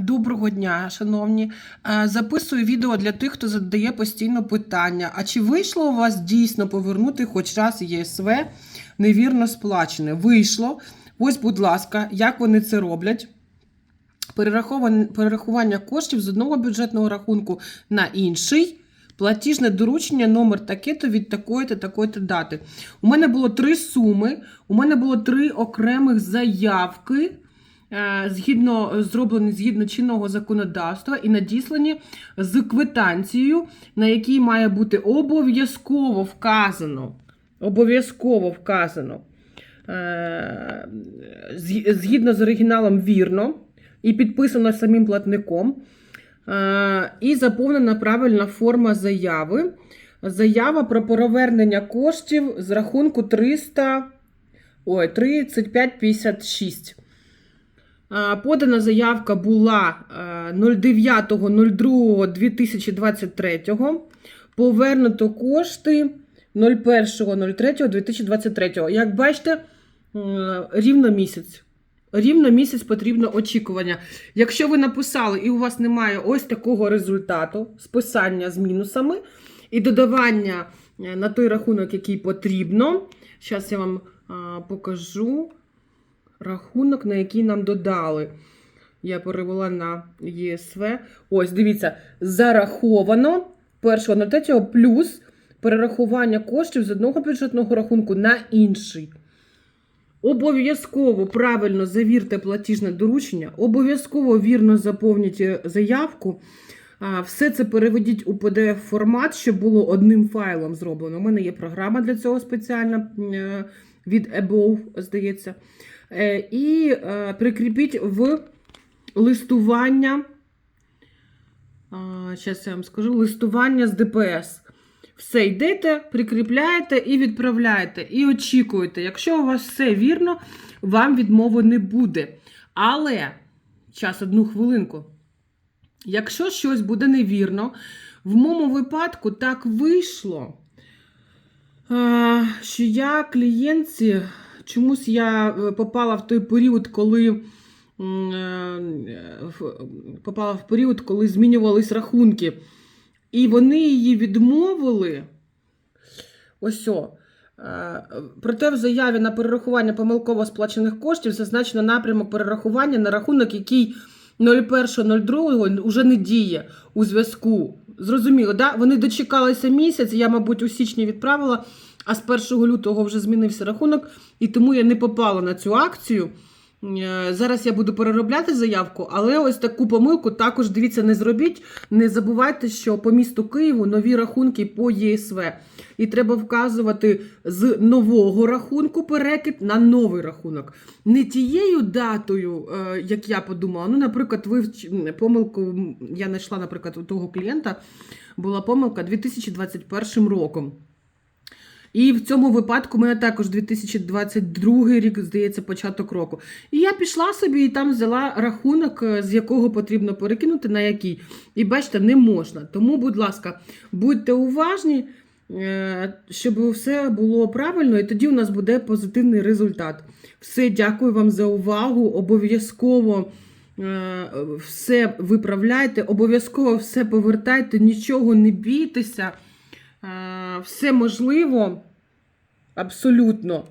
Доброго дня, шановні. Е, Записую відео для тих, хто задає постійно питання. А чи вийшло у вас дійсно повернути хоч раз ЄСВ невірно сплачене? Вийшло. Ось, будь ласка, як вони це роблять? Перерахування коштів з одного бюджетного рахунку на інший. Платіжне доручення, номер таке-то від такої-то, такої-то дати. У мене було три суми, у мене було три окремих заявки, згідно зроблені згідно чинного законодавства і надіслані з квитанцією, на якій має бути обов'язково вказано. Обов'язково вказано. е, Згідно з оригіналом вірно і підписано самим платником. Е, І заповнена правильна форма заяви. Заява про повернення коштів з рахунку 300, ой, 3556. Е, Подана заявка була е, 09.02.2023. Повернуто кошти 01.03.2023. Як бачите, е, рівно місяць. Рівно місяць потрібно очікування. Якщо ви написали і у вас немає ось такого результату, списання з мінусами і додавання е, на той рахунок, який потрібно. Зараз я вам покажу рахунок, на який нам додали. Я перевела на ЄСВ. Ось, дивіться, зараховано 1.03 плюс перерахування коштів з одного бюджетного рахунку на інший. Обов'язково правильно завірте платіжне доручення, обов'язково вірно заповніть заявку. Все це переведіть у pdf формат, щоб було одним файлом зроблено. У мене є програма для цього спеціальна е, від Above, здається. Е, І е, прикріпіть в листування. Зараз я вам скажу листування з ДПС. Все йдете, прикріпляєте і відправляєте, і очікуєте. Якщо у вас все вірно, вам відмови не буде. Але, час одну хвилинку. Якщо щось буде невірно, в моєму випадку так вийшло, що я клієнтці, чомусь я е, попала в той період, коли е, попала в період, коли змінювались рахунки. І вони її відмовили. Ось. Е, Проте в заяві на перерахування помилково сплачених коштів зазначено напрямок перерахування на рахунок, який 01.02 вже не діє у зв'язку. Зрозуміло, да? Вони дочекалися місяць, я, мабуть, у січні відправила, а з 1 лютого вже змінився рахунок, і тому я не попала на цю акцію. Е, Зараз я буду переробляти заявку, але ось таку помилку також дивіться, не зробіть. Не забувайте, що по місту Києву нові рахунки по ЄСВ. І треба вказувати з нового рахунку перекид на новий рахунок. Не тією датою, е, як я подумала. Ну, наприклад, ви помилку я знайшла, наприклад, у того клієнта була помилка 2021 роком. І в цьому випадку мене також 2022 рік, здається, початок року. І я пішла собі і там взяла рахунок, е, з якого потрібно перекинути на який. І бачите, не можна. Тому, будь ласка, будьте уважні, е, щоб все було правильно, і тоді у нас буде позитивний результат. Все, дякую вам за увагу. Обов'язково. е, Все виправляйте, обов'язково все повертайте, нічого не бійтеся. Е, Все можливо, абсолютно.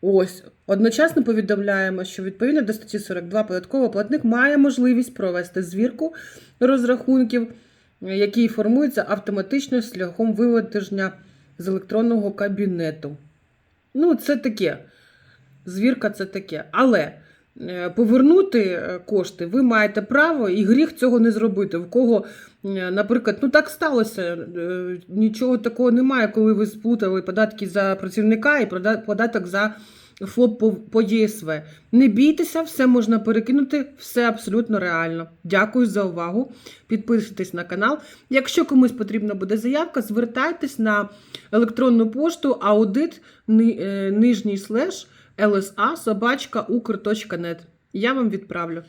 Ось, одночасно повідомляємо, що відповідно до статті 42 податковий платник має можливість провести звірку розрахунків, які формуються автоматично шляхом виведення з електронного кабінету. Ну, це таке. Звірка це таке. Але повернути е, кошти ви маєте право і гріх цього не зробити. В кого, е, наприклад, ну так сталося, е, нічого такого немає, коли ви сплутали податки за працівника і податок за ФОП по, ЄСВ. Не бійтеся, все можна перекинути, все абсолютно реально. Дякую за увагу. Підписуйтесь на канал. Якщо комусь потрібна буде заявка, звертайтесь на електронну пошту аудит е, нижній слеш lsa собачка Я вам відправлю.